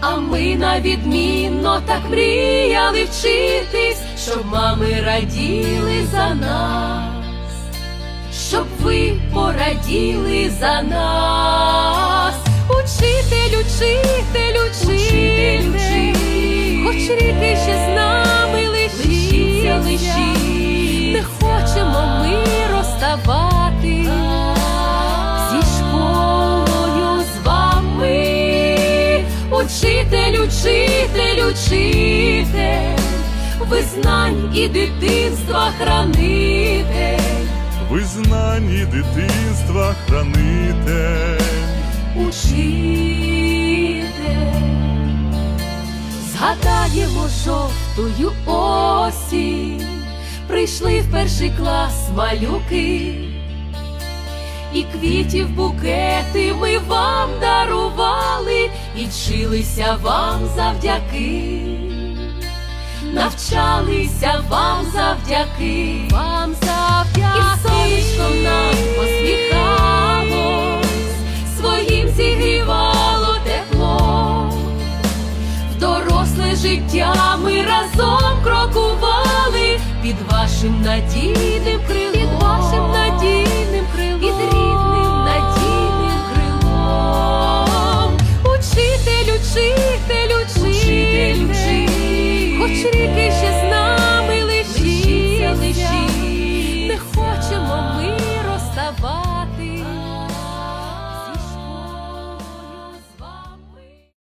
А ми на відмінно так мріяли вчитись, щоб мами раділи за нас. Щоб ви пораділи за нас. Учитель, учитель, учитель, хоч ріки ще Учитель, учитель, учитель, ви знань і дитинства хранитель. Ви знані дитинства хранитель. Учитель, згадаємо жовтую осінь, прийшли в перший клас малюки, і квітів букети ми вам дарували, і вчилися вам завдяки, навчалися вам завдяки, вам завдяки, і сонечком нам посміхалось, своїм зігрівало тепло, в доросле життя ми разом крокували під вашим надійним 心。